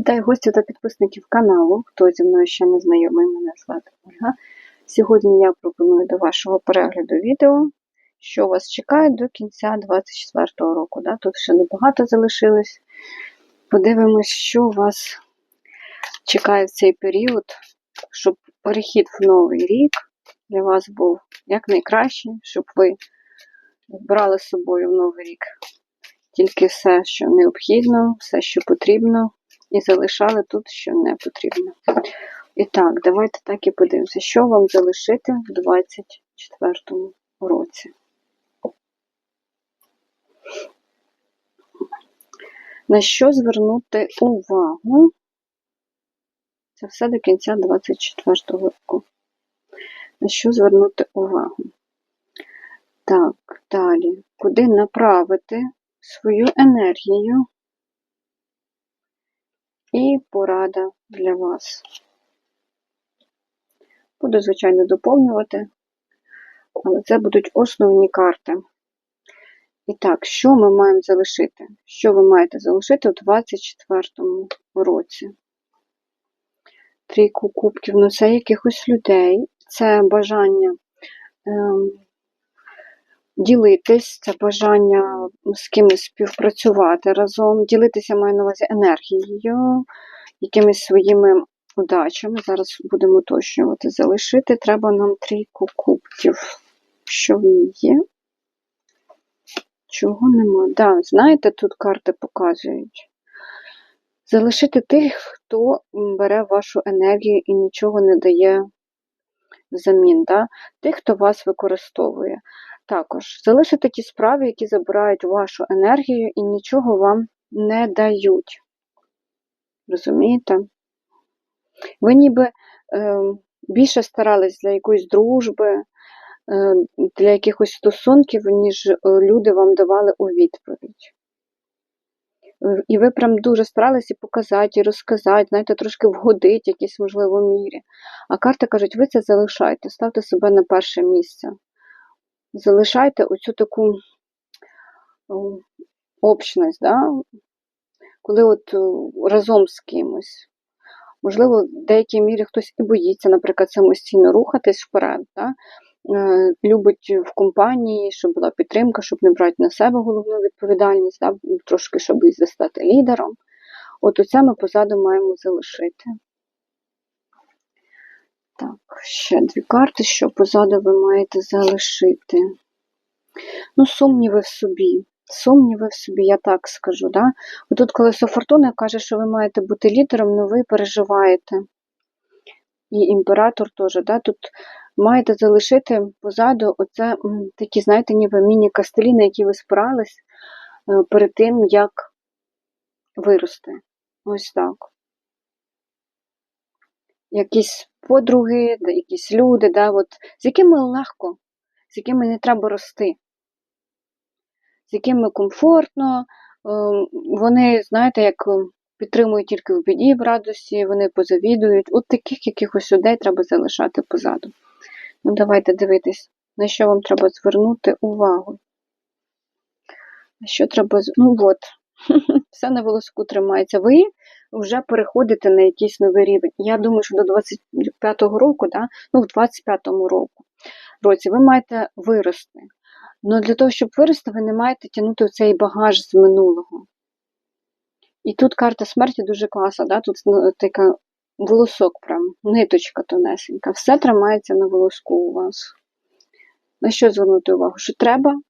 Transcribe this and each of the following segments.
Вітаю гостів та підписників каналу. Хто зі мною ще не знайомий, мене звати Ольга. Сьогодні я пропоную до вашого перегляду відео, що вас чекає до кінця 2024 року. Да? Тут ще небагато залишилось. Подивимось, що вас чекає в цей період, щоб перехід в новий рік для вас був якнайкращий, щоб ви брали з собою в новий рік тільки все, що необхідно, все, що потрібно, і залишали тут, що не потрібно. І так, давайте так і подивимося, що вам залишити в 2024 році. На що звернути увагу? Це все до кінця 2024 року. На що звернути увагу? Так, далі. Куди направити свою енергію і порада для вас. Буду, звичайно, доповнювати, але це будуть основні карти. І так, що ми маємо залишити? Що ви маєте залишити у 2024 році? Трійку кубків, ну це якихось людей, це бажання ем, ділитись, це бажання з кимось співпрацювати разом, ділитися маю на увазі енергією, якимись своїми удачами. Зараз будемо уточнювати. Залишити треба нам трійку кубків. Що в ній є? Чого нема? Да, знаєте, тут карти показують. Залишити тих, хто бере вашу енергію і нічого не дає взамін. Да? Тих, хто вас використовує. Також залишити ті справи, які забирають вашу енергію і нічого вам не дають. Розумієте? Ви ніби е, більше старались для якоїсь дружби, е, для якихось стосунків, ніж е, люди вам давали у відповідь. І ви прям дуже старалися показати, і розказати, знаєте, трошки вгодити якійсь, можливо, мірі. А карти кажуть, ви це залишайте, ставте себе на перше місце залишайте оцю таку общність, да? коли от разом з кимось. Можливо, в деякій мірі хтось і боїться, наприклад, самостійно рухатись вперед. Да? Е, любить в компанії, щоб була підтримка, щоб не брати на себе головну відповідальність, да? трошки, щоб і стати лідером. От оце ми позаду маємо залишити. Так, ще дві карти, що позаду ви маєте залишити. Ну, сумніви в собі. Сумніви в собі, я так скажу. Да? Тут колесо фортуни каже, що ви маєте бути лідером, але ви переживаєте. І імператор теж, да? тут маєте залишити позаду оце такі, знаєте, ніби міні-кастелі, на які ви спирались е, перед тим, як вирости. Ось так якісь подруги, якісь люди, да, от, з якими легко, з якими не треба рости, з якими комфортно, ем, вони, знаєте, як ем, підтримують тільки в біді, в радості, вони позавідують. От таких якихось людей треба залишати позаду. Ну, давайте дивитись, на що вам треба звернути увагу. На що треба. Ну от, все на волоску тримається. Ви вже переходите на якийсь новий рівень. Я думаю, що до 25-го року, да, ну в 25-му року, році ви маєте вирости. Але для того, щоб вирости, ви не маєте тягнути цей багаж з минулого. І тут карта смерті дуже класна, да? тут ну, така волосок, прям, ниточка тонесенька. Все тримається на волоску у вас. На що звернути увагу? Що треба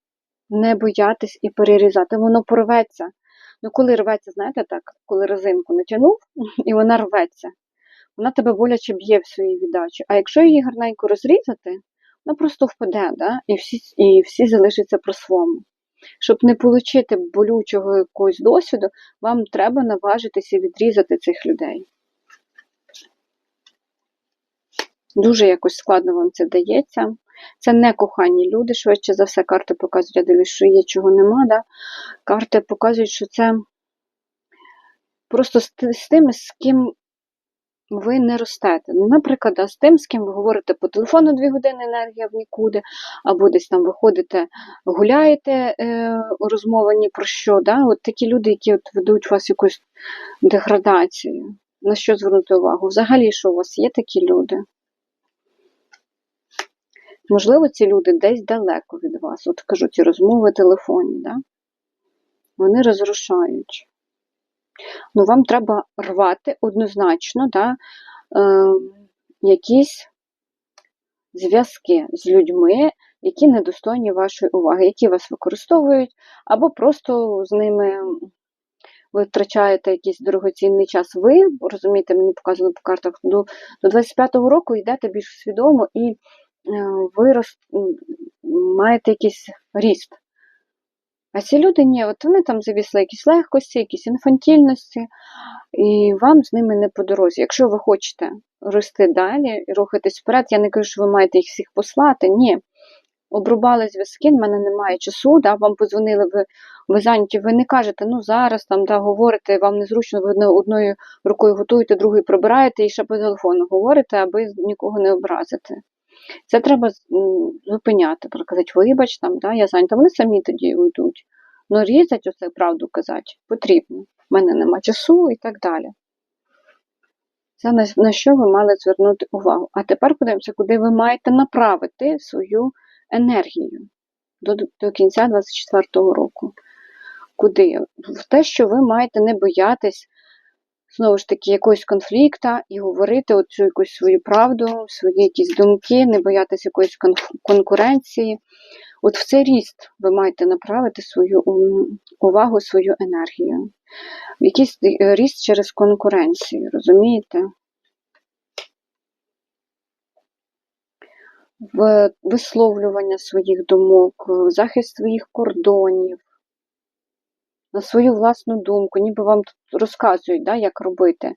не боятись і перерізати, воно порветься. Ну, коли рветься, знаєте так, коли резинку натягнув, і вона рветься, вона тебе боляче б'є в своїй віддачі. А якщо її гарненько розрізати, вона просто впаде, да? і всі і всі залишаться про своєму. Щоб не отримати болючого якогось досвіду, вам треба наважитися відрізати цих людей. Дуже якось складно вам це дається. Це не кохані люди, швидше за все, карти показують, я дивлюсь, що є, чого нема. Да? Карти показують, що це просто з, тими, з ким ви не ростете. Ну, Наприклад, да, з тим, з ким ви говорите по телефону дві години енергія в нікуди, або десь там виходите, гуляєте, е, розмова ні про що. Да? От такі люди, які от ведуть у вас якусь деградацію. На що звернути увагу? Взагалі, що у вас є такі люди? Можливо, ці люди десь далеко від вас. От кажу, ці розмови телефонні, да? вони розрушають. Ну, вам треба рвати однозначно да, е, якісь зв'язки з людьми, які недостойні вашої уваги, які вас використовують, або просто з ними ви втрачаєте якийсь дорогоцінний час. Ви, розумієте, мені показано по картах, до, до 25-го року йдете більш свідомо і ви роз, маєте якийсь ріст. А ці люди ні, от вони там завісли якісь легкості, якісь інфантільності, і вам з ними не по дорозі. Якщо ви хочете рости далі і рухатись вперед, я не кажу, що ви маєте їх всіх послати. Ні. Обрубали зв'язки, в мене немає часу, да, вам подзвонили, ви, ви зайняті, ви не кажете, ну зараз там да, говорите, вам незручно, ви одною рукою готуєте, другою прибираєте і ще по телефону говорите, аби нікого не образити. Це треба зупиняти, казати, вибач, там, да, я зайнята. Вони самі тоді уйдуть. Ну, різать оце правду казати потрібно. У мене нема часу і так далі. Це на, на що ви мали звернути увагу. А тепер подивимося, куди ви маєте направити свою енергію до, до кінця 2024 року. Куди? В те, що ви маєте не боятись знову ж таки якогось конфлікта і говорити оцю якусь свою правду, свої якісь думки, не боятися якоїсь конкуренції. От в цей ріст ви маєте направити свою увагу, свою енергію. Якийсь е, ріст через конкуренцію, розумієте? В висловлювання своїх думок, в захист своїх кордонів, на свою власну думку, ніби вам тут розказують, да, як робити.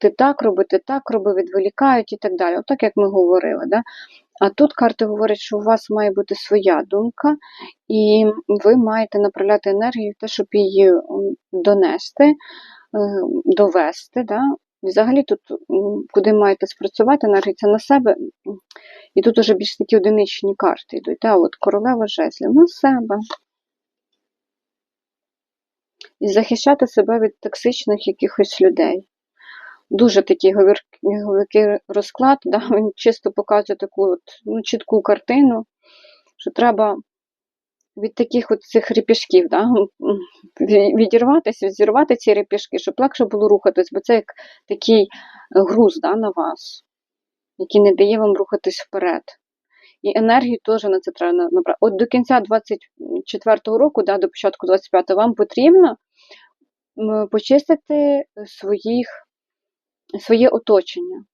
Ти так роби, ти так роби, відволікають і так далі. Отак, як ми говорили. Да? А тут карти говорять, що у вас має бути своя думка, і ви маєте направляти енергію те, щоб її донести, е, довести. Да? Взагалі тут, куди маєте спрацювати енергію, це на себе. І тут уже більш такі одиничні карти йдуть. Да? От королева жезлів на себе. І захищати себе від токсичних якихось людей. Дуже такий говір- розклад, да? він чисто показує таку от, ну, чітку картину, що треба від таких от цих репішків да? відірватися, відзірвати ці репішки, щоб легше було рухатись, бо це як такий груз да, на вас, який не дає вам рухатись вперед. І енергію теж на це треба набрати. От до кінця 24-го року, да, до початку 25-го, вам потрібно почистити своїх, своє оточення.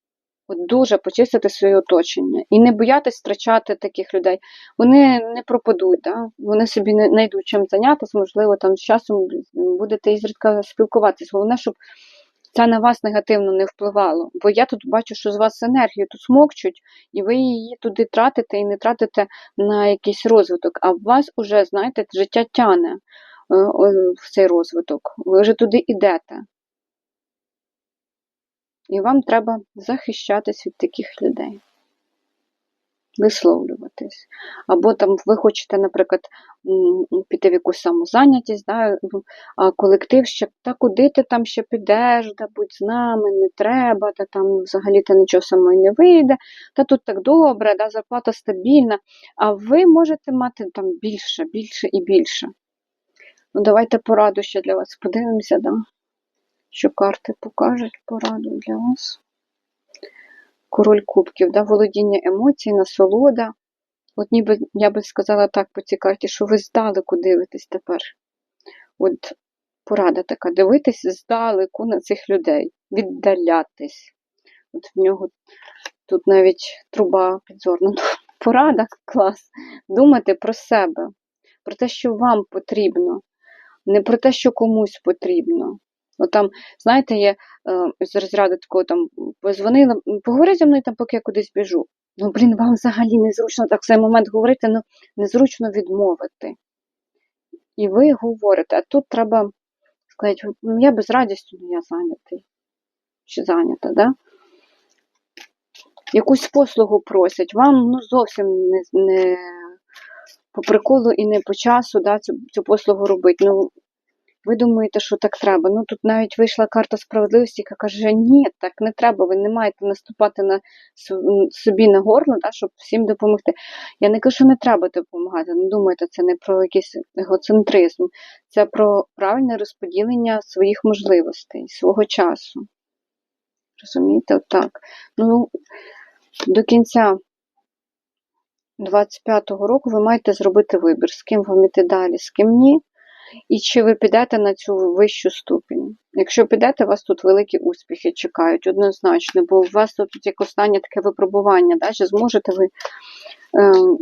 От дуже почистити своє оточення. І не боятись втрачати таких людей. Вони не пропадуть, да? вони собі не знайдуть чим зайнятися, можливо, там з часом будете ізрідка спілкуватися. Головне, щоб це на вас негативно не впливало. Бо я тут бачу, що з вас енергію тут смокчуть, і ви її туди тратите і не тратите на якийсь розвиток. А в вас уже, знаєте, життя тяне е, в цей розвиток. Ви вже туди йдете. І вам треба захищатись від таких людей. Висловлюватись. Або там ви хочете, наприклад, піти в якусь самозайнятість, да, а колектив ще, та куди ти там ще підеш, да будь з нами, не треба, та там взагалі ти нічого самої не вийде, та тут так добре, да, зарплата стабільна, а ви можете мати там більше, більше і більше. Ну, давайте пораду ще для вас подивимося, да? що карти покажуть пораду для вас. Король кубків, да, володіння емоцій, насолода. От ніби я би сказала так по цій карті, що ви здалеку дивитесь тепер. От порада така: дивитись здалеку на цих людей, віддалятись. От в нього тут навіть труба підзорна. Ну, Порада клас. Думати про себе, про те, що вам потрібно, не про те, що комусь потрібно. От там, знаєте, є е, з розряду такого там позвонила, поговори зі мною там, поки я кудись біжу. Ну, блін, вам взагалі незручно так в цей момент говорити, ну незручно відмовити. І ви говорите, а тут треба сказати, ну я без радістю, ну я зайнятий. Чи зайнята, да? якусь послугу просять, вам ну, зовсім не, не по приколу і не по часу да, цю, цю послугу робити. Ну, ви думаєте, що так треба. Ну тут навіть вийшла карта справедливості, яка каже, ні, так не треба, ви не маєте наступати на собі на горло, да, щоб всім допомогти. Я не кажу, що не треба допомагати. Не думайте, це не про якийсь егоцентризм, це про правильне розподілення своїх можливостей, свого часу. Розумієте, отак. Ну, до кінця 25-го року ви маєте зробити вибір, з ким вам іти далі, з ким ні. І чи ви підете на цю вищу ступінь? Якщо підете, вас тут великі успіхи чекають, однозначно, бо у вас тут як останнє таке випробування, да? чи зможете ви е,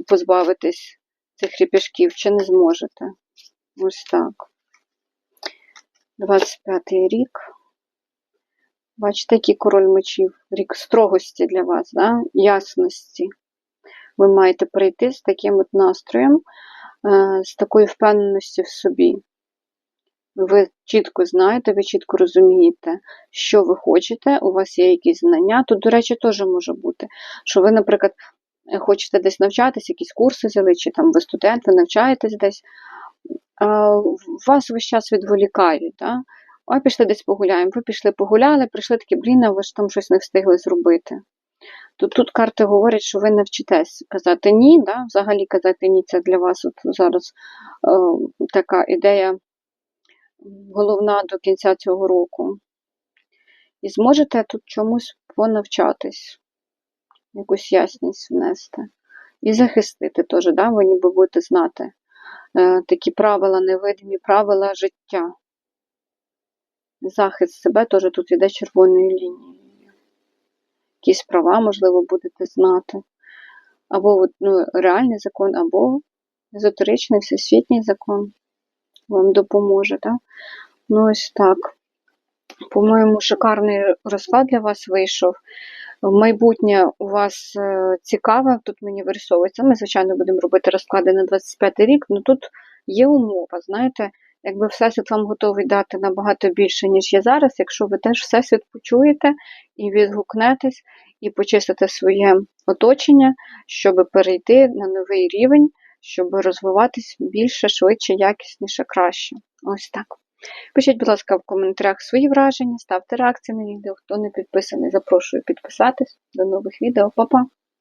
позбавитись цих ріпішків, чи не зможете. Ось так. 25-й рік. Бачите, який король мечів? Рік строгості для вас, да? ясності. Ви маєте прийти з таким от настроєм, з такою впевненістю в собі. Ви чітко знаєте, ви чітко розумієте, що ви хочете, у вас є якісь знання. Тут, до речі, теж може бути, що ви, наприклад, хочете десь навчатись, якісь курси взяли, чи там ви студент, ви навчаєтесь десь, вас весь час відволікають. Да? Ой, пішли десь погуляємо. Ви пішли погуляли, прийшли такі, блін, ви ж там щось не встигли зробити. То тут карти говорять, що ви навчитесь казати ні, да? взагалі казати ні, це для вас от зараз е, така ідея головна до кінця цього року. І зможете тут чомусь понавчатись, якусь ясність внести. І захистити теж, да? ви ніби будете знати е, такі правила, невидимі правила життя. Захист себе теж тут іде червоною лінією. Якісь права, можливо, будете знати. Або ну, реальний закон, або езотеричний всесвітній закон вам допоможе. Да? Ну, ось так. По-моєму, шикарний розклад для вас вийшов. Майбутнє у вас е, цікаве, тут мені вирисовується. Ми, звичайно, будемо робити розклади на 25 рік, але тут є умова, знаєте, якби Всесвіт вам готовий дати набагато більше, ніж є зараз, якщо ви теж Всесвіт почуєте і відгукнетесь, і почистите своє оточення, щоб перейти на новий рівень, щоб розвиватись більше, швидше, якісніше, краще. Ось так. Пишіть, будь ласка, в коментарях свої враження, ставте реакції на відео. Хто не підписаний, запрошую підписатись. До нових відео. Па-па!